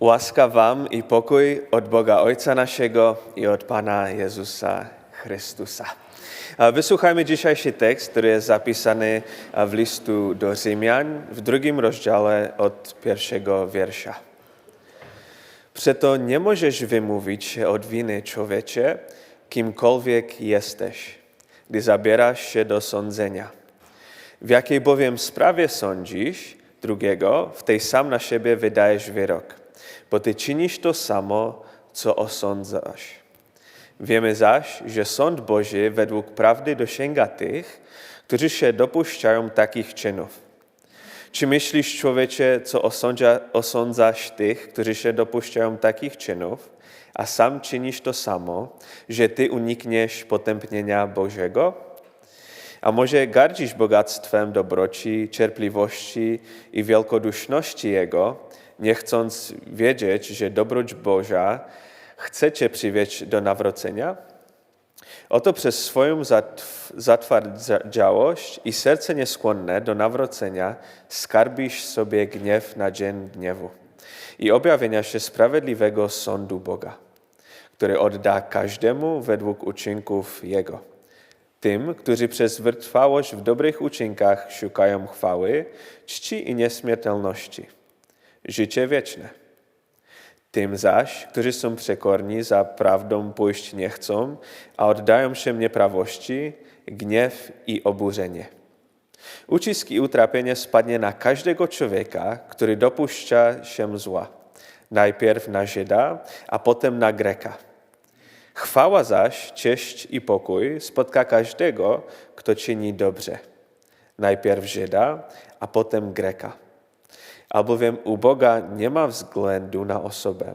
Łaska wam i pokój od Boga Ojca naszego i od Pana Jezusa Chrystusa. Wysłuchajmy dzisiejszy tekst, który jest zapisany w listu do Rzymian w drugim rozdziale od pierwszego wiersza. Przeto nie możesz wymówić się od winy człowiecze, kimkolwiek jesteś, gdy zabierasz się do sądzenia. W jakiej bowiem sprawie sądzisz drugiego, w tej sam na siebie wydajesz wyrok, bo ty czynisz to samo, co osądzasz. Wiemy zaś, że sąd Boży według prawdy dosięga tych, którzy się dopuszczają takich czynów. Czy myślisz, człowiecie, co osądza, osądzasz tych, którzy się dopuszczają takich czynów, a sam czynisz to samo, że ty unikniesz potępnienia Bożego? A może gardzisz bogactwem dobroci, cierpliwości i wielkoduszności Jego, nie chcąc wiedzieć, że dobroć Boża chcecie przywieźć do nawrócenia? Oto przez swoją zatw- zatwardziałość i serce nieskłonne do nawrócenia skarbisz sobie gniew na dzień gniewu i objawienia się sprawiedliwego sądu Boga, który odda każdemu według uczynków Jego. Tym, którzy przez wytrwałość w dobrych uczynkach szukają chwały, czci i nieśmiertelności. Życie wieczne. Tym zaś, którzy są przekorni, za prawdą pójść nie chcą, a oddają się nieprawości, gniew i oburzenie. Ucisk i utrapienie spadnie na każdego człowieka, który dopuszcza się zła. Najpierw na Żyda, a potem na Greka. Chwała zaś, cześć i pokój spotka każdego, kto czyni dobrze. Najpierw Żyda, a potem Greka. Albowiem u Boga nie ma względu na osobę,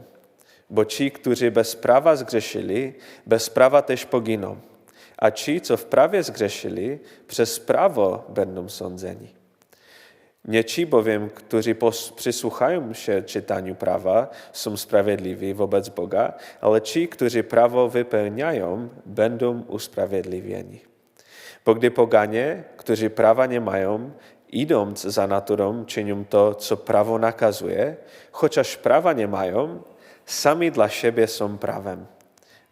bo ci, którzy bez prawa zgrzeszyli, bez prawa też poginą, a ci, co w prawie zgrzeszyli, przez prawo będą sądzeni. Nie ci bowiem, którzy przysłuchają się czytaniu prawa, są sprawiedliwi wobec Boga, ale ci, którzy prawo wypełniają, będą usprawiedliwieni. Bo gdy poganie, którzy prawa nie mają, idąc za naturą, czynią to, co prawo nakazuje, chociaż prawa nie mają, sami dla siebie są prawem.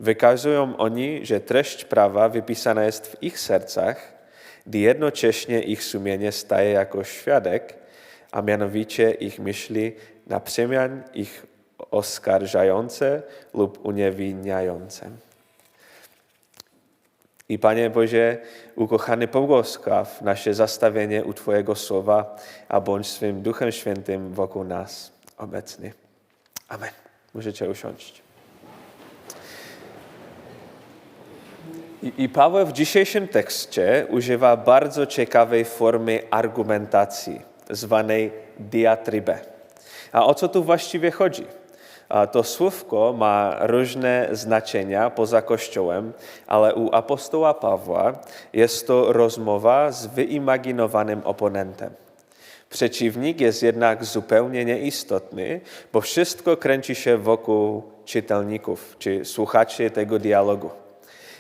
Wykazują oni, że treść prawa wypisana jest w ich sercach, gdy jednocześnie ich sumienie staje jako świadek, a mianowicie ich myśli na przemian ich oskarżające lub uniewinniające. I Panie Boże, ukochany pobłaskaw nasze zastawienie u Twojego słowa, a bądź swym Duchem Świętym wokół nas obecny. Amen. Możecie usiąść. I, I Paweł w dzisiejszym tekście używa bardzo ciekawej formy argumentacji, zwanej diatrybę. A o co tu właściwie chodzi? To słówko ma różne znaczenia poza Kościołem, ale u apostoła Pawła jest to rozmowa z wyimaginowanym oponentem. Przeciwnik jest jednak zupełnie nieistotny, bo wszystko kręci się wokół czytelników czy słuchaczy tego dialogu.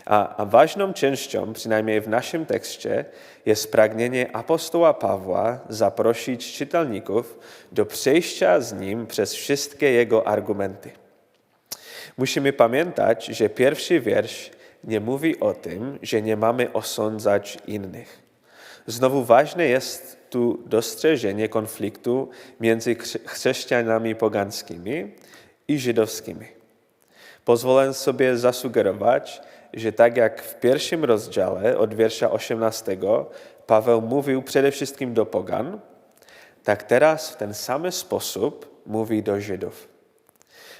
A, a ważną częścią, przynajmniej w naszym tekście, jest pragnienie apostoła Pawła zaprosić czytelników do przejścia z nim przez wszystkie jego argumenty. Musimy pamiętać, że pierwszy wiersz nie mówi o tym, że nie mamy osądzać innych. Znowu ważne jest tu dostrzeżenie konfliktu między chrze- chrześcijanami pogańskimi i żydowskimi. Pozwolę sobie zasugerować, że tak jak w pierwszym rozdziale od wiersza 18 Paweł mówił przede wszystkim do pogan, tak teraz w ten sam sposób mówi do Żydów.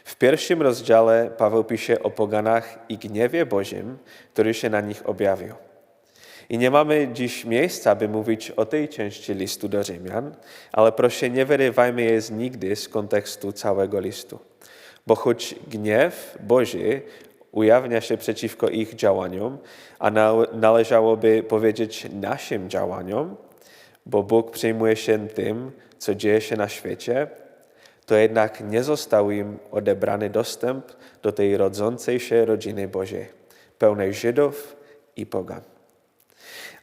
W pierwszym rozdziale Paweł pisze o poganach i gniewie Bożym, który się na nich objawił. I nie mamy dziś miejsca, by mówić o tej części listu do Rzymian, ale proszę nie wyrywajmy jej z nigdy z kontekstu całego listu. Bo choć gniew Boży ujawnia się przeciwko ich działaniom, a nale- należałoby powiedzieć naszym działaniom, bo Bóg przejmuje się tym, co dzieje się na świecie, to jednak nie został im odebrany dostęp do tej rodzącej się rodziny Bożej, pełnej Żydów i pogan.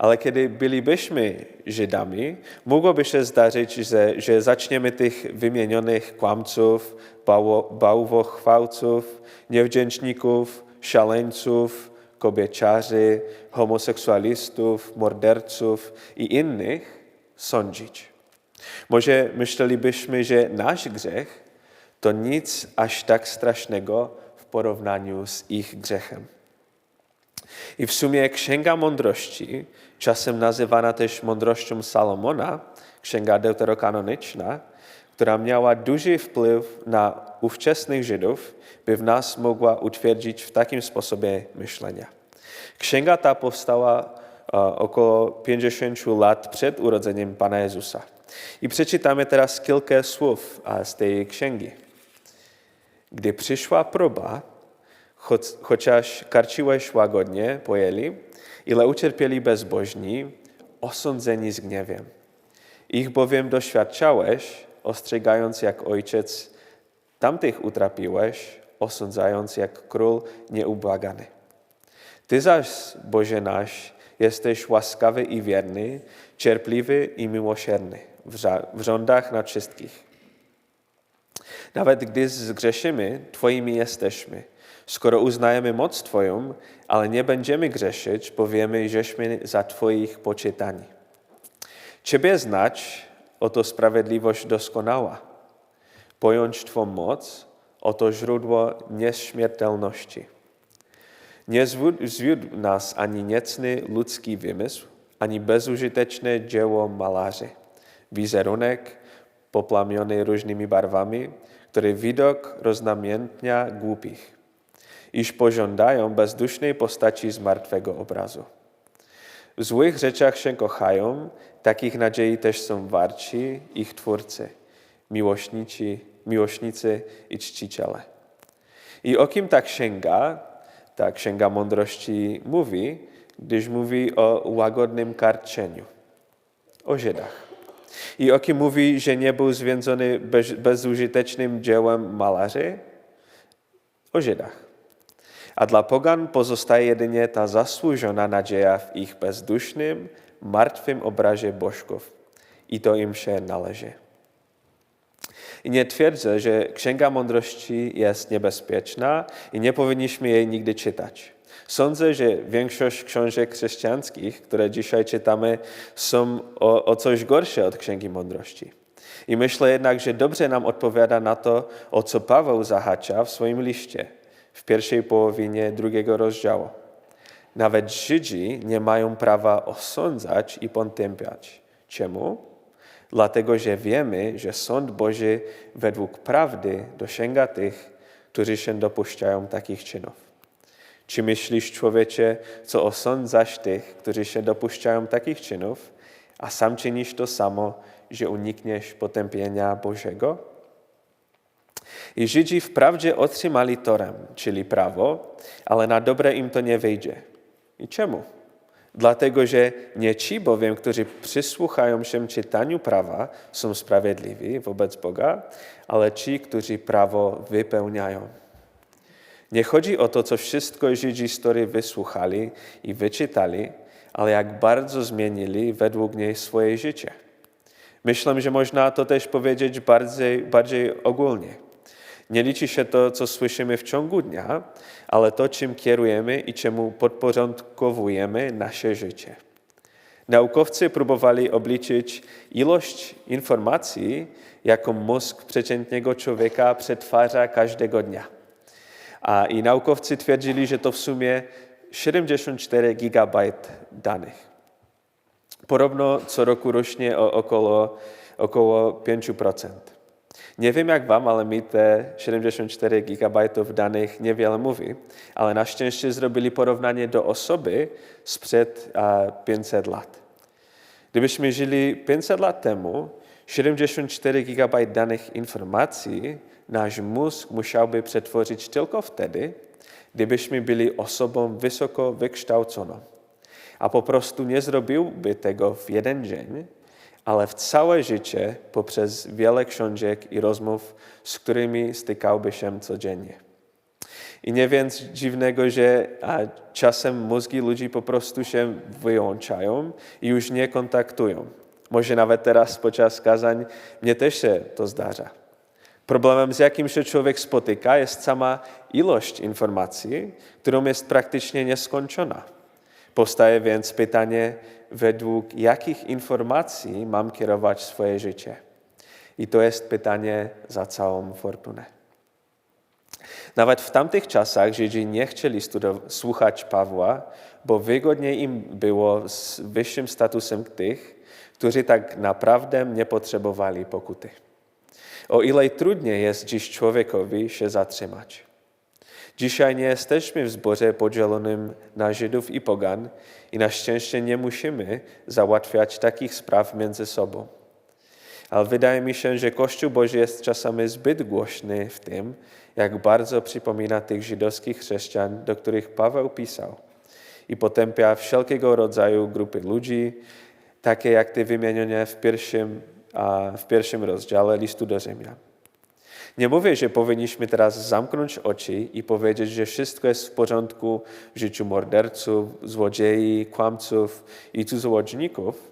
Ale kiedy bylibyśmy Żydami, mogłoby się zdarzyć, że, że zaczniemy tych wymienionych kłamców, bałwochwałców, niewdzięczników, szaleńców, kobieciarzy, homoseksualistów, morderców i innych sądzić. Może myślelibyśmy, że nasz grzech to nic aż tak strasznego w porównaniu z ich grzechem. I w sumie Księga Mądrości, czasem nazywana też Mądrością Salomona, Księga Deuterokanoniczna, która miała duży wpływ na ówczesnych Żydów, by w nas mogła utwierdzić w takim sposobie myślenia. Księga ta powstała około 50 lat przed urodzeniem Pana Jezusa. I przeczytamy teraz kilka słów z tej księgi. Gdy przyszła próba, chociaż karciłeś łagodnie, pojęli, ile ucierpieli bezbożni, osądzeni z gniewem. Ich bowiem doświadczałeś, ostrzegając jak ojciec, tamtych utrapiłeś, osądzając jak król nieubłagany. Ty zaś, Boże nasz, jesteś łaskawy i wierny, cierpliwy i miłosierny w rządach na wszystkich. Nawet gdy zgrzeszymy, Twoimi jesteśmy. Skoro uznajemy moc Twoją, ale nie będziemy grzeszyć, powiemy, żeśmy za Twoich poczytani. Ciebie znać, oto sprawiedliwość doskonała. Pojąć Twą moc, oto źródło nieśmiertelności. Nie zwiódł nas ani niecny ludzki wymysł, ani bezużyteczne dzieło malarzy. Wizerunek poplamiony różnymi barwami, który widok roznamiętnia głupich, iż pożądają bezdusznej postaci z martwego obrazu. W złych rzeczach się kochają, takich nadziei też są warci ich twórcy, miłośnicy, miłośnicy i czciciele. I o kim ta księga, ta księga mądrości mówi, gdyż mówi o łagodnym karczeniu, o Żydach. I o kim mówi, że nie był związany bez, bezużytecznym dziełem malarzy? O Żydach. A dla pogan pozostaje jedynie ta zasłużona nadzieja w ich bezdusznym, martwym obrazie bożków. I to im się należy. I nie twierdzę, że Księga Mądrości jest niebezpieczna i nie powinniśmy jej nigdy czytać. Sądzę, że większość książek chrześcijańskich, które dzisiaj czytamy, są o, o coś gorsze od Księgi Mądrości. I myślę jednak, że dobrze nam odpowiada na to, o co Paweł zahacza w swoim liście, w pierwszej połowinie drugiego rozdziału. Nawet Żydzi nie mają prawa osądzać i potępiać. Czemu? Dlatego, że wiemy, że sąd Boży według prawdy dosięga tych, którzy się dopuszczają takich czynów. Czy myślisz, człowiecze, co osądzasz tych, którzy się dopuszczają takich czynów, a sam czynisz to samo, że unikniesz potępienia Bożego? I Żydzi wprawdzie otrzymali Torem, czyli prawo, ale na dobre im to nie wyjdzie. I czemu? Dlatego, że nie ci bowiem, którzy przysłuchają się czytaniu prawa, są sprawiedliwi wobec Boga, ale ci, którzy prawo wypełniają. Nie chodzi o to, co wszystko Żydzi historii wysłuchali i wyczytali, ale jak bardzo zmienili według niej swoje życie. Myślę, że można to też powiedzieć bardziej, bardziej ogólnie. Nie liczy się to, co słyszymy w ciągu dnia, ale to, czym kierujemy i czemu podporządkowujemy nasze życie. Naukowcy próbowali obliczyć ilość informacji, jaką mózg przeciętnego człowieka przetwarza każdego dnia. A I naukowcy twierdzili, że to w sumie 74 gigabajt danych. Podobno co roku rośnie o około, około 5%. Nie wiem jak wam, ale mi te 74 gigabajtów danych niewiele mówi, ale na szczęście zrobili porównanie do osoby sprzed 500 lat. Gdybyśmy żyli 500 lat temu, 74 gigabajt danych informacji nasz mózg musiałby przetworzyć tylko wtedy, gdybyśmy byli osobą wysoko wykształconą. A po prostu nie zrobiłby tego w jeden dzień, ale w całe życie poprzez wiele książek i rozmów, z którymi stykałby się codziennie. I nie więc dziwnego, że czasem mózgi ludzi po prostu się wyłączają i już nie kontaktują. Może nawet teraz podczas kazań mnie też się to zdarza. Problemem, z jakim się człowiek spotyka, jest sama ilość informacji, którą jest praktycznie nieskończona. Powstaje więc pytanie, według jakich informacji mam kierować swoje życie. I to jest pytanie za całą fortunę. Nawet w tamtych czasach Żydzi nie chcieli słuchać Pawła, bo wygodniej im było z wyższym statusem tych, którzy tak naprawdę nie potrzebowali pokuty. O ile trudniej jest dziś człowiekowi się zatrzymać. Dzisiaj nie jesteśmy w zborze podzielonym na Żydów i Pogan i na szczęście nie musimy załatwiać takich spraw między sobą. Ale wydaje mi się, że Kościół Boży jest czasami zbyt głośny w tym, jak bardzo przypomina tych żydowskich chrześcijan, do których Paweł pisał i potępia wszelkiego rodzaju grupy ludzi, takie jak te wymienione w pierwszym, w pierwszym rozdziale listu do Rzymian. Nie mówię, że powinniśmy teraz zamknąć oczy i powiedzieć, że wszystko jest w porządku w życiu morderców, złodziei, kłamców i cudzołóżników,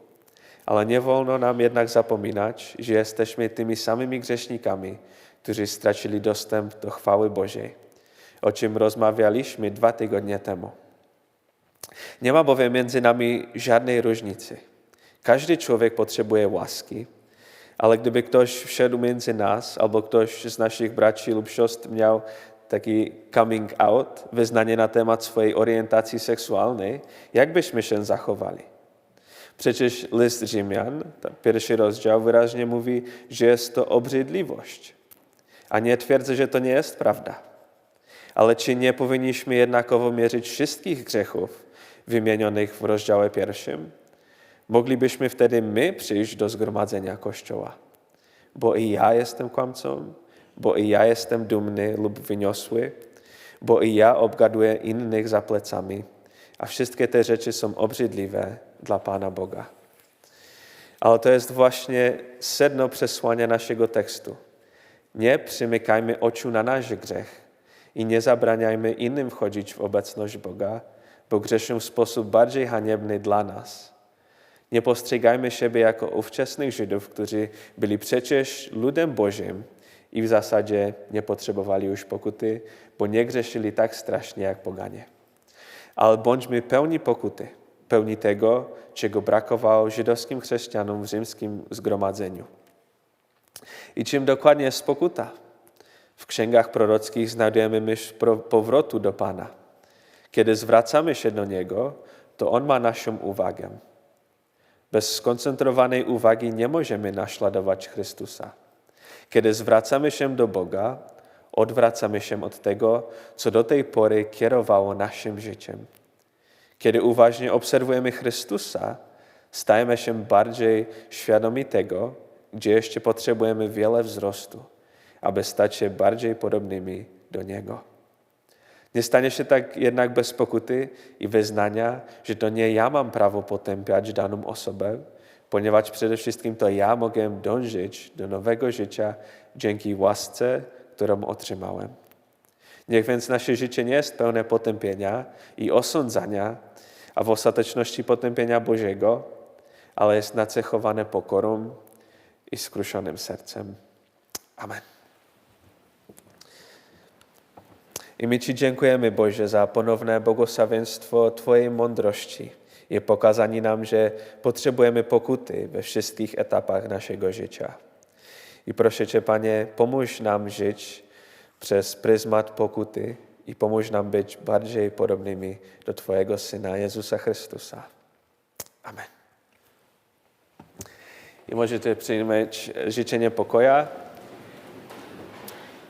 ale nie wolno nam jednak zapominać, że jesteśmy tymi samymi grzesznikami, którzy stracili dostęp do chwały Bożej, o czym rozmawialiśmy dwa tygodnie temu. Nie ma bowiem między nami żadnej różnicy. Każdy człowiek potrzebuje łaski, ale gdyby ktoś wszedł między nas, albo ktoś z naszych braci lub siostr miał taki coming out, wyznanie na temat swojej orientacji seksualnej, jak byśmy się zachowali? Przecież list Rzymian, pierwszy rozdział, wyraźnie mówi, że jest to obrzydliwość. A nie twierdzę, że to nie jest prawda. Ale czy nie powinniśmy jednakowo mierzyć wszystkich grzechów wymienionych w rozdziale pierwszym? Moglibyśmy wtedy my przyjść do zgromadzenia Kościoła. Bo i ja jestem kłamcą, bo i ja jestem dumny lub wyniosły, bo i ja obgaduję innych za plecami, a wszystkie te rzeczy są obrzydliwe dla Pana Boga. Ale to jest właśnie sedno przesłania naszego tekstu. Nie przymykajmy oczu na nasz grzech i nie zabraniajmy innym wchodzić w obecność Boga, bo grzeszą w sposób bardziej haniebny dla nas. Nie postrzegajmy siebie jako ówczesnych Żydów, którzy byli przecież ludem Bożym i w zasadzie nie potrzebowali już pokuty, bo nie grzeszyli tak strasznie jak poganie. Ale bądźmy pełni pokuty, pełni tego, czego brakowało żydowskim chrześcijanom w rzymskim zgromadzeniu. I czym dokładnie jest pokuta? W księgach prorockich znajdujemy myśl powrotu do Pana. Kiedy zwracamy się do Niego, to On ma naszą uwagę. Bez skoncentrowanej uwagi nie możemy naśladować Chrystusa. Kiedy zwracamy się do Boga, odwracamy się od tego, co do tej pory kierowało naszym życiem. Kiedy uważnie obserwujemy Chrystusa, stajemy się bardziej świadomi tego, gdzie jeszcze potrzebujemy wiele wzrostu, aby stać się bardziej podobnymi do Niego. Nie stanie się tak jednak bez pokuty i wyznania, że to nie ja mam prawo potępiać daną osobę, ponieważ przede wszystkim to ja mogę dążyć do nowego życia dzięki łasce, którą otrzymałem. Niech więc nasze życie nie jest pełne potępienia i osądzania, a w ostateczności potępienia Bożego, ale jest nacechowane pokorą i skruszonym sercem. Amen. I my Ci dziękujemy, Boże, za ponowne błogosławieństwo Twojej mądrości i pokazanie nam, że potrzebujemy pokuty we wszystkich etapach naszego życia. I proszę Cię, Panie, pomóż nam żyć przez pryzmat pokuty i pomóż nam być bardziej podobnymi do Twojego Syna Jezusa Chrystusa. Amen. I możecie przyjąć życzenie pokoja.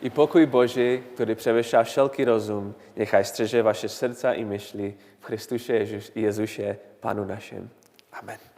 I pokój Boży, który przewyższa wszelki rozum, niechaj strzeże wasze serca i myśli w Chrystusie Jezusie, Panu naszym. Amen.